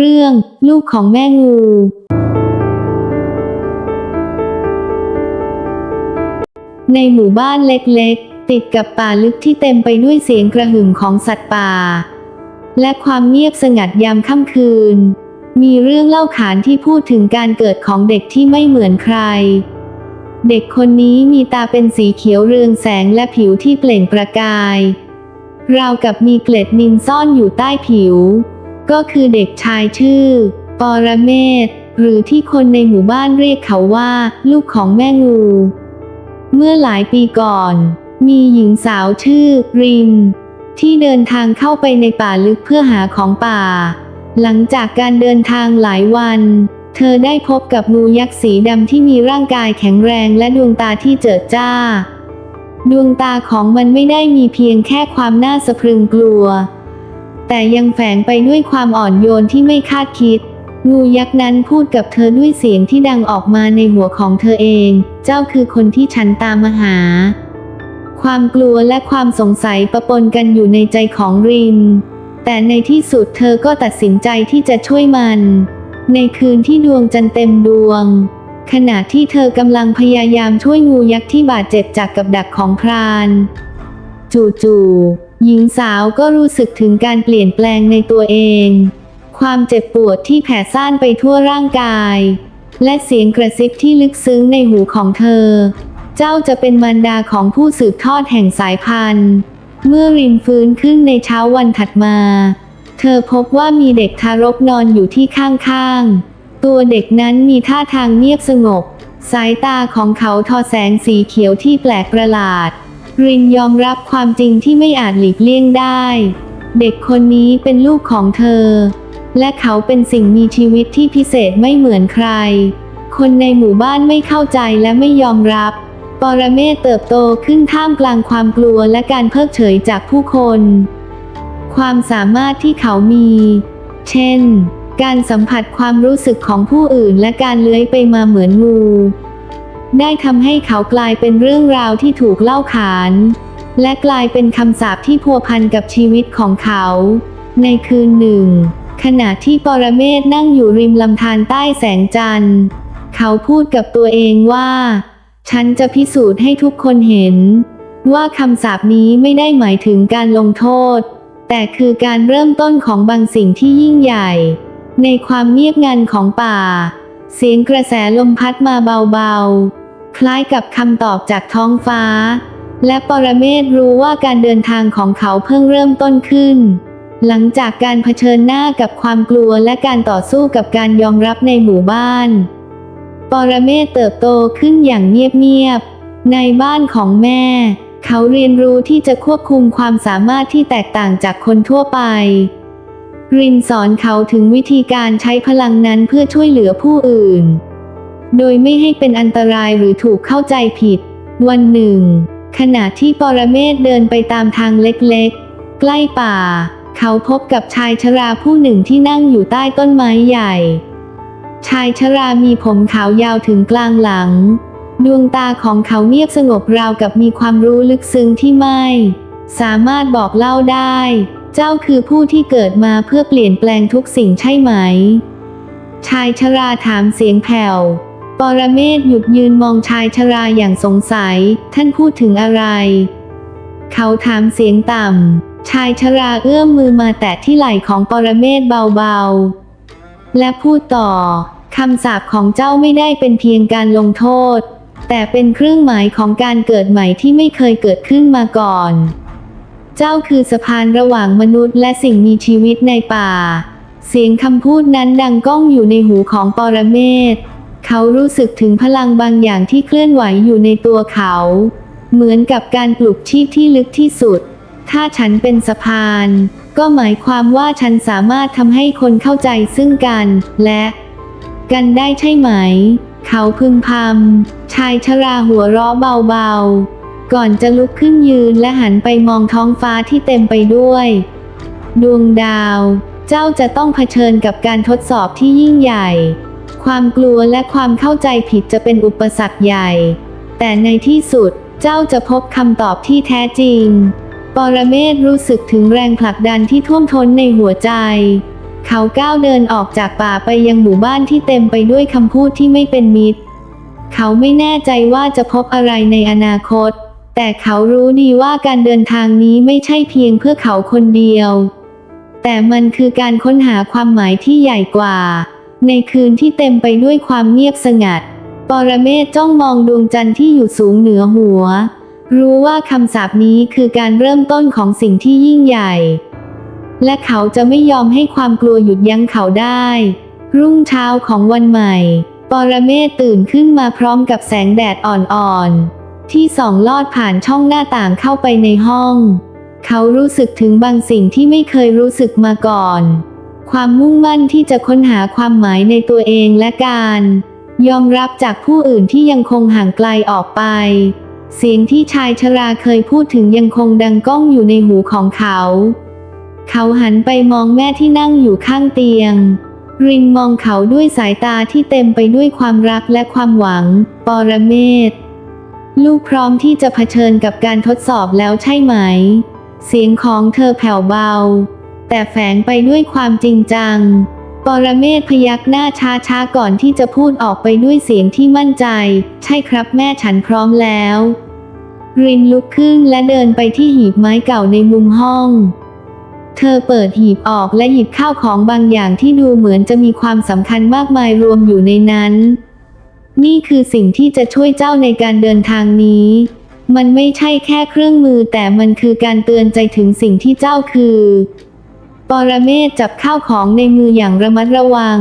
เรื่อง ลูกของแม่งูในหมู่บ้านเล็กๆ ติดกับป่าลึกที่เต็มไปด้วยเสียงกระหึ่มของสัตว์ป่า และความเงียบสงัดยามค่ำคืน มีเรื่องเล่าขานที่พูดถึงการเกิดของเด็กที่ไม่เหมือนใคร เด็กคนนี้มีตาเป็นสีเขียวเรืองแสงและผิวที่เปล่งประกาย ราวกับมีเกล็ดนินซ่อนอยู่ใต้ผิว ก็คือเด็กชายชื่อ ปรเมศ หรือที่คนในหมู่บ้านเรียกเขาว่า ลูกของแม่งู เมื่อหลายปีก่อน มีหญิงสาวชื่อ ริน ที่เดินทางเข้าไปในป่าลึกเพื่อหาของป่า หลังจากการเดินทางหลายวัน เธอได้พบกับงูยักษ์สีดำที่มีร่างกายแข็งแรงและดวงตาที่เจิดจ้า ดวงตาของมันไม่ได้มีเพียงแค่ความน่าสะพรึงกลัว แต่ยังแฝงไปด้วยความอ่อนโยนที่ไม่คาดคิด งูยักษ์นั้นพูดกับเธอด้วยเสียงที่ดังออกมาในหัวของเธอเอง เจ้าคือคนที่ฉันตามมาหา ความกลัวและความสงสัยประปนกันอยู่ในใจของริน แต่ในที่สุดเธอก็ตัดสินใจที่จะช่วยมัน ในคืนที่ดวงจันทร์เต็มดวง ขณะที่เธอกำลังพยายามช่วยงูยักษ์ที่บาดเจ็บจากกับดักของพราน จู่ๆ หญิงสาวก็รู้สึกถึงการเปลี่ยนแปลงในตัวเอง ความเจ็บปวดที่แผ่ซ่านไปทั่วร่างกาย และเสียงกระซิบที่ลึกซึ้งในหูของเธอ เจ้าจะเป็นมารดาของผู้สืบทอดแห่งสายพันธุ์ เมื่อรินฟื้นขึ้นในเช้าวันถัดมา เธอพบว่ามีเด็กทารกนอนอยู่ที่ข้างๆ ตัวเด็กนั้นมีท่าทางเงียบสงบ สายตาของเขาทอแสงสีเขียวที่แปลกประหลาด รินยอมรับความจริงที่ไม่อาจหลีกเลี่ยงได้ เด็กคนนี้เป็นลูกของเธอ และเขาเป็นสิ่งมีชีวิตที่พิเศษไม่เหมือนใคร คนในหมู่บ้านไม่เข้าใจและไม่ยอมรับ ปรเมศเติบโตขึ้นท่ามกลางความกลัวและการเพิกเฉยจากผู้คน ความสามารถที่เขามี เช่น การสัมผัสความรู้สึกของผู้อื่นและการเลื้อยไปมาเหมือนงู ได้ทำให้เขากลายเป็นเรื่องราวที่ถูกเล่าขาน และกลายเป็นคำสาปที่พัวพันกับชีวิตของเขา ในคืนหนึ่ง ขณะที่ปรเมศนั่งอยู่ริมลำธารใต้แสงจันทร์ เขาพูดกับตัวเองว่า ฉันจะพิสูจน์ให้ทุกคนเห็น ว่าคำสาปนี้ไม่ได้หมายถึงการลงโทษ แต่คือการเริ่มต้นของบางสิ่งที่ยิ่งใหญ่ ในความเงียบงันของป่า เสียงกระแสลมพัดมาเบาๆ คล้ายกับคำตอบจากท้องฟ้า และปรเมศรู้ว่าการเดินทางของเขาเพิ่งเริ่มต้นขึ้น หลังจากการเผชิญหน้ากับความกลัวและการต่อสู้กับการยอมรับในหมู่บ้าน ปรเมศเติบโตขึ้นอย่างเงียบๆ ในบ้านของแม่ เขาเรียนรู้ที่จะควบคุมความสามารถที่แตกต่างจากคนทั่วไป รินสอนเขาถึงวิธีการใช้พลังนั้นเพื่อช่วยเหลือผู้อื่น โดยไม่ให้เป็นอันตรายหรือถูกเข้าใจผิด วันหนึ่ง ขณะที่ปรเมศเดินไปตามทางเล็กๆ ใกล้ป่า เขาพบกับชายชราผู้หนึ่งที่นั่งอยู่ใต้ต้นไม้ใหญ่ ชายชรามีผมขาวยาวถึงกลางหลัง ดวงตาของเขาเงียบสงบราวกับมีความรู้ลึกซึ้งที่ไม่ สามารถบอกเล่าได้ เจ้าคือผู้ที่เกิดมาเพื่อเปลี่ยนแปลงทุกสิ่งใช่ไหม ชายชราถามเสียงแผ่ว ปรเมศหยุดยืนมองชายชราอย่างสงสัย ท่านพูดถึงอะไร เขาถามเสียงต่ำ ชายชราเอื้อมมือมาแตะที่ไหล่ของปรเมศเบาๆ และพูดต่อคำสาปของเจ้าไม่ได้เป็นเพียงการลงโทษ แต่เป็นเครื่องหมายของการเกิดใหม่ที่ไม่เคยเกิดขึ้นมาก่อน เจ้าคือสะพานระหว่างมนุษย์และสิ่งมีชีวิตในป่า เสียงคำพูดนั้นดังก้องอยู่ในหูของปรเมศ เขารู้สึกถึงพลังบางอย่างที่เคลื่อนไหวอยู่ในตัวเขา เหมือนกับการปลุกชีพที่ลึกที่สุด ถ้าฉันเป็นสะพาน ก็หมายความว่าฉันสามารถทำให้คนเข้าใจซึ่งกัน และกันได้ใช่ไหม เขาพึมพำ ชายชราหัวเราะเบาๆ ก่อนจะลุกขึ้นยืนและหันไปมองท้องฟ้าที่เต็มไปด้วย ดวงดาว เจ้าจะต้องเผชิญกับการทดสอบที่ยิ่งใหญ่ ความกลัวและความเข้าใจผิดจะเป็นอุปสรรคใหญ่ แต่ในที่สุดเจ้าจะพบคำตอบที่แท้จริง ปรเมศรู้สึกถึงแรงผลักดันที่ท่วมท้นในหัวใจ เขาก้าวเดินออกจากป่าไปยังหมู่บ้านที่เต็มไปด้วยคำพูดที่ไม่เป็นมิตร เขาไม่แน่ใจว่าจะพบอะไรในอนาคต แต่เขารู้ดีว่าการเดินทางนี้ไม่ใช่เพียงเพื่อเขาคนเดียว แต่มันคือการค้นหาความหมายที่ใหญ่กว่า ในคืนที่เต็มไปด้วยความเงียบสงัด ปรเมศจ้องมองดวงจันทร์ที่อยู่สูงเหนือหัว รู้ว่าคำสาปนี้คือการเริ่มต้นของสิ่งที่ยิ่งใหญ่ และเขาจะไม่ยอมให้ความกลัวหยุดยั้งเขาได้ รุ่งเช้าของวันใหม่ ปรเมศตื่นขึ้นมาพร้อมกับแสงแดดอ่อนๆ ที่ส่องลอดผ่านช่องหน้าต่างเข้าไปในห้อง เขารู้สึกถึงบางสิ่งที่ไม่เคยรู้สึกมาก่อน ความมุ่งมั่นที่จะค้นหาความหมายในตัวเองและการ ยอมรับจากผู้อื่นที่ยังคงห่างไกลออกไป เสียงที่ชายชราเคยพูดถึงยังคงดังก้องอยู่ในหูของเขา เขาหันไปมองแม่ที่นั่งอยู่ข้างเตียงรินมองเขาด้วยสายตาที่เต็มไปด้วยความรักและความหวัง ปรเมศ ลูกพร้อมที่จะเผชิญกับการทดสอบแล้วใช่ไหม เสียงของเธอแผ่วเบา แต่แฝงไปด้วยความจริงจัง ปรเมศพยักหน้าช้าๆก่อนที่จะพูดออกไปด้วยเสียงที่มั่นใจ ใช่ครับแม่ฉันพร้อมแล้ว รินลุกขึ้นและเดินไปที่หีบไม้เก่าในมุมห้องเธอเปิดหีบออกและหยิบข้าวของบางอย่างที่ดูเหมือนจะมีความสำคัญมากมายรวมอยู่ในนั้น นี่คือสิ่งที่จะช่วยเจ้าในการเดินทางนี้ มันไม่ใช่แค่เครื่องมือแต่มันคือการเตือนใจถึงสิ่งที่เจ้าคือ ปรเมศจับข้าวของในมืออย่างระมัดระวัง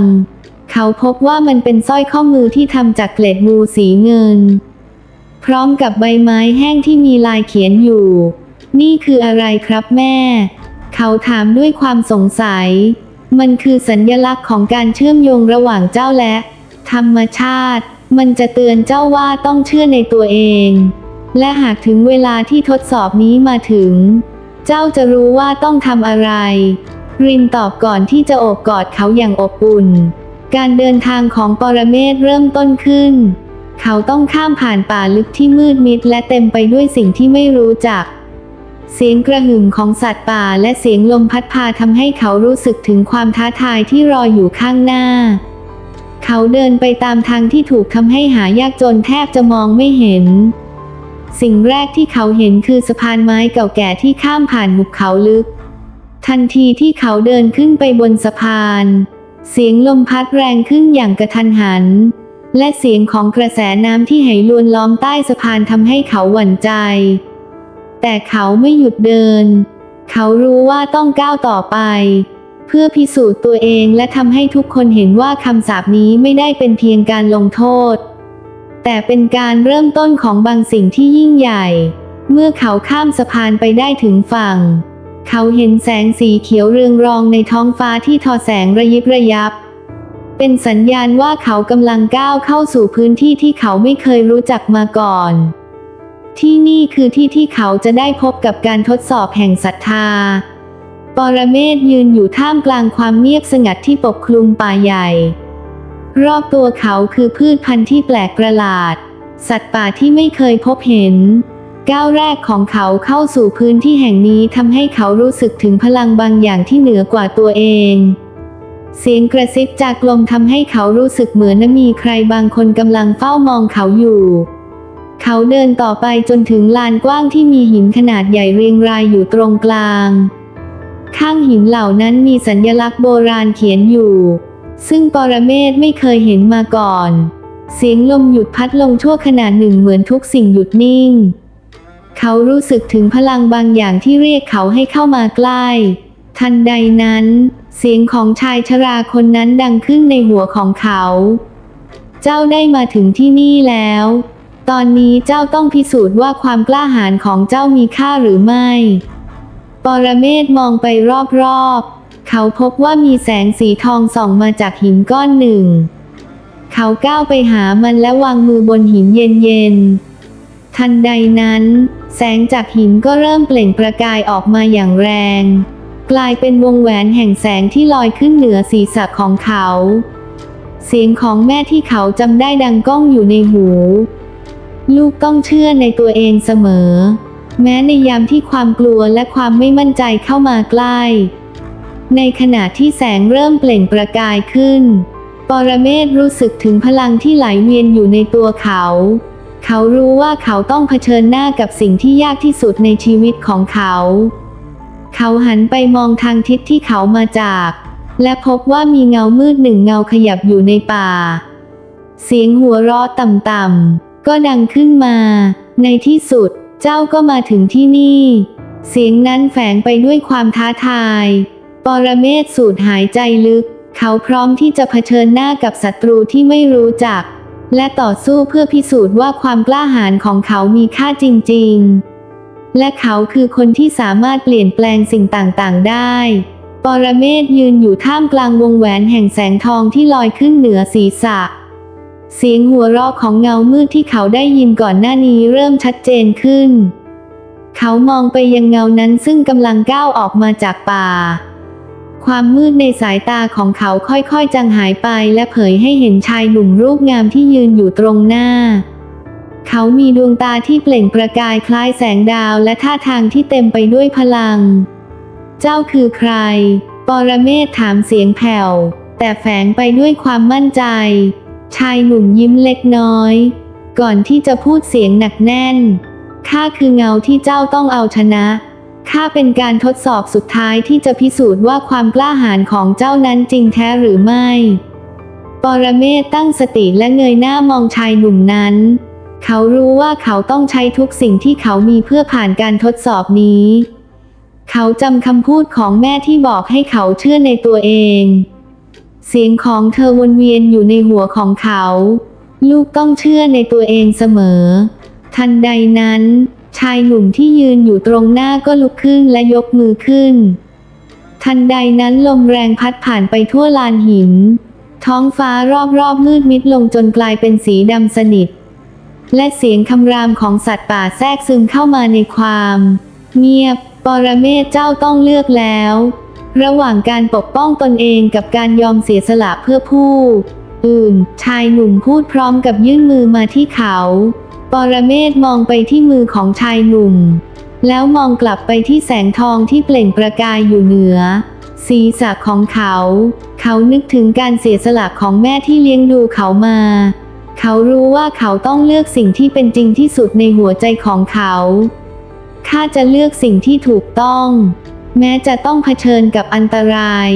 เขาพบว่ามันเป็นสร้อยข้อมือที่ทำจากเกล็ดงูสีเงิน พร้อมกับใบไม้แห้งที่มีลายเขียนอยู่ นี่คืออะไรครับแม่ เขาถามด้วยความสงสัย มันคือสัญญลักษณ์ของการเชื่อมโยงระหว่างเจ้าและ ธรรมชาติ มันจะเตือนเจ้าว่าต้องเชื่อในตัวเอง และหากถึงเวลาที่ทดสอบนี้มาถึง เจ้าจะรู้ว่าต้องทำอะไร รินตอบก่อนที่จะโอบกอดเขาอย่างอบอุ่น การเดินทางของปรเมศเริ่มต้นขึ้น เขาต้องข้ามผ่านป่าลึกที่มืดมิดและเต็มไปด้วยสิ่งที่ไม่รู้จัก เสียงกระหึ่มของสัตว์ป่าและเสียงลมพัดพาทำให้เขารู้สึกถึงความท้าทายที่รออยู่ข้างหน้า เขาเดินไปตามทางที่ถูกทำให้หายากจนแทบจะมองไม่เห็น สิ่งแรกที่เขาเห็นคือสะพานไม้เก่าแก่ที่ข้ามผ่านหุบเขาลึก ทันทีที่เขาเดินขึ้นไปบนสะพาน เสียงลมพัดแรงขึ้นอย่างกระทันหัน และเสียงของกระแสน้ำที่ไหลวนล้อมใต้สะพานทำให้เขาหวั่นใจ แต่เขาไม่หยุดเดิน เขารู้ว่าต้องก้าวต่อไป เพื่อพิสูจน์ตัวเองและทำให้ทุกคนเห็นว่าคำสาปนี้ไม่ได้เป็นเพียงการลงโทษ แต่เป็นการเริ่มต้นของบางสิ่งที่ยิ่งใหญ่ เมื่อเขาข้ามสะพานไปได้ถึงฝั่ง เขาเห็นแสงสีเขียวเรืองรองในท้องฟ้าที่ทอแสงระยิบระยับ เป็นสัญญาณว่าเขากำลังก้าวเข้าสู่พื้นที่ที่เขาไม่เคยรู้จักมาก่อน ที่นี่คือที่ที่เขาจะได้พบกับการทดสอบแห่งศรัทธา ปรเมศยืนอยู่ท่ามกลางความเงียบสงัดที่ปกคลุมป่าใหญ่ รอบตัวเขาคือพืชพันธุ์ที่แปลกประหลาด สัตว์ป่าที่ไม่เคยพบเห็น ก้าวแรกของเขาเข้าสู่พื้นที่แห่งนี้ทำให้เขารู้สึกถึงพลังบางอย่างที่เหนือกว่าตัวเอง เสียงกระซิบจากลมทำให้เขารู้สึกเหมือนมีใครบางคนกำลังเฝ้ามองเขาอยู่เขาเดินต่อไปจนถึงลานกว้างที่มีหินขนาดใหญ่เรียงรายอยู่ตรงกลาง ข้างหินเหล่านั้นมีสัญลักษณ์โบราณเขียนอยู่ ซึ่งปรเมศไม่เคยเห็นมาก่อน เสียงลมหยุดพัดลงชั่วขณะหนึ่งเหมือนทุกสิ่งหยุดนิ่ง เขารู้สึกถึงพลังบางอย่างที่เรียกเขาให้เข้ามาใกล้ ทันใดนั้น เสียงของชายชราคนนั้นดังขึ้นในหัวของเขา เจ้าได้มาถึงที่นี่แล้ว ตอนนี้เจ้าต้องพิสูจน์ว่าความกล้าหาญของเจ้ามีค่าหรือไม่ ปรเมศมองไปรอบๆ เขาพบว่ามีแสงสีทองส่องมาจากหินก้อนหนึ่ง เขาก้าวไปหามันและวางมือบนหินเย็นๆ ทันใดนั้น แสงจากหินก็เริ่มเปล่งประกายออกมาอย่างแรง กลายเป็นวงแหวนแห่งแสงที่ลอยขึ้นเหนือศีรษะของเขา เสียงของแม่ที่เขาจำได้ดังก้องอยู่ในหู ลูกต้องเชื่อในตัวเองเสมอ แม้ในยามที่ความกลัวและความไม่มั่นใจเข้ามาใกล้ ในขณะที่แสงเริ่มเปล่งประกายขึ้น ปรเมศรู้สึกถึงพลังที่ไหลเวียนอยู่ในตัวเขา เขารู้ว่าเขาต้องเผชิญหน้ากับสิ่งที่ยากที่สุดในชีวิตของเขา เขาหันไปมองทางทิศที่เขามาจาก และพบว่ามีเงามืดหนึ่งเงาขยับอยู่ในป่า เสียงหัวเราะต่ำๆก็ดังขึ้นมา ในที่สุด เจ้าก็มาถึงที่นี่ เสียงนั้นแฝงไปด้วยความท้าทาย ปรเมศสูดหายใจลึก เขาพร้อมที่จะเผชิญหน้ากับศัตรูที่ไม่รู้จัก และต่อสู้เพื่อพิสูจน์ว่าความกล้าหาญของเขามีค่าจริง ๆ และเขาคือคนที่สามารถเปลี่ยนแปลงสิ่งต่างๆ ได้ ปรเมศยืนอยู่ท่ามกลางวงแหวนแห่งแสงทองที่ลอยขึ้นเหนือศีรษะ เสียงหัวเราะของเงามืดที่เขาได้ยินก่อนหน้านี้เริ่มชัดเจนขึ้น เขามองไปยังเงานั้นซึ่งกำลังก้าวออกมาจากป่า ความมืดในสายตาของเขาค่อยๆจางหายไปและเผยให้เห็นชายหนุ่มรูปงามที่ยืนอยู่ตรงหน้า เขามีดวงตาที่เปล่งประกายคล้ายแสงดาวและท่าทางที่เต็มไปด้วยพลัง เจ้าคือใคร ปรเมศถามเสียงแผ่ว แต่แฝงไปด้วยความมั่นใจ ชายหนุ่มยิ้มเล็กน้อย ก่อนที่จะพูดเสียงหนักแน่น ข้าคือเงาที่เจ้าต้องเอาชนะ ข้าเป็นการทดสอบสุดท้ายที่จะพิสูจน์ว่าความกล้าหาญของเจ้านั้นจริงแท้หรือไม่ ปรเมศตั้งสติและเงยหน้ามองชายหนุ่มนั้น เขารู้ว่าเขาต้องใช้ทุกสิ่งที่เขามีเพื่อผ่านการทดสอบนี้ เขาจำคำพูดของแม่ที่บอกให้เขาเชื่อในตัวเอง เสียงของเธอวนเวียนอยู่ในหัวของเขา ลูกต้องเชื่อในตัวเองเสมอ ทันใดนั้น ชายหนุ่มที่ยืนอยู่ตรงหน้าก็ลุกขึ้นและยกมือขึ้น ทันใดนั้นลมแรงพัดผ่านไปทั่วลานหิน ท้องฟ้ารอบๆมืดมิดลงจนกลายเป็นสีดำสนิท และเสียงคำรามของสัตว์ป่าแทรกซึมเข้ามาในความ เงียบ ปรเมศเจ้าต้องเลือกแล้ว ระหว่างการปกป้องตนเองกับการยอมเสียสละเพื่อผู้ อื่น ชายหนุ่มพูดพร้อมกับยื่นมือมาที่เขา ปรเมศมองไปที่มือของชายหนุ่ม แล้วมองกลับไปที่แสงทองที่เปล่งประกายอยู่เหนือ ศีรษะของเขา เขานึกถึงการเสียสละของแม่ที่เลี้ยงดูเขามา เขารู้ว่าเขาต้องเลือกสิ่งที่เป็นจริงที่สุดในหัวใจของเขา ข้าจะเลือกสิ่งที่ถูกต้อง แม้จะต้องเผชิญกับอันตราย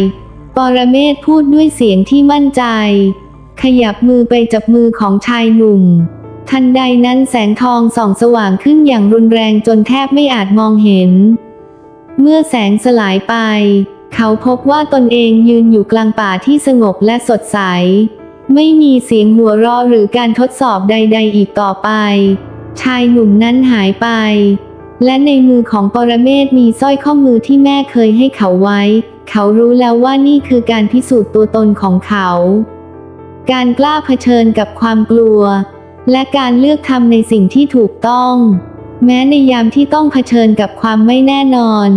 ปรเมศพูดด้วยเสียงที่มั่นใจ ขยับมือไปจับมือของชายหนุ่ม ทันใดนั้นแสงทองส่องสว่างขึ้นอย่างรุนแรงจนแทบไม่อาจมองเห็น เมื่อแสงสลายไป เขาพบว่าตนเองยืนอยู่กลางป่าที่สงบและสดใส ไม่มีเสียงหัวเราะหรือการทดสอบใด ๆ อีกต่อไป ชายหนุ่มนั้นหายไป และในมือของปรเมศมีสร้อยข้อมือที่แม่เคยให้เขาไว้ เขารู้แล้วว่านี่คือการพิสูจน์ตัวตนของเขา การกล้าเผชิญกับความกลัว และการเลือกทำในสิ่งที่ถูกต้อง แม้ในยามที่ต้องเผชิญกับความไม่แน่นอน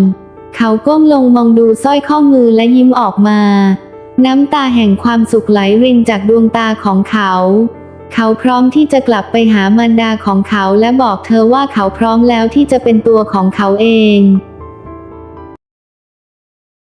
เขาก้มลงมองดูสร้อยข้อมือและยิ้มออกมา น้ำตาแห่งความสุขไหลรินจากดวงตาของเขา เขาพร้อมที่จะกลับไปหามารดาของเขาและบอกเธอว่าเขาพร้อมแล้วที่จะเป็นตัวของเขาเอง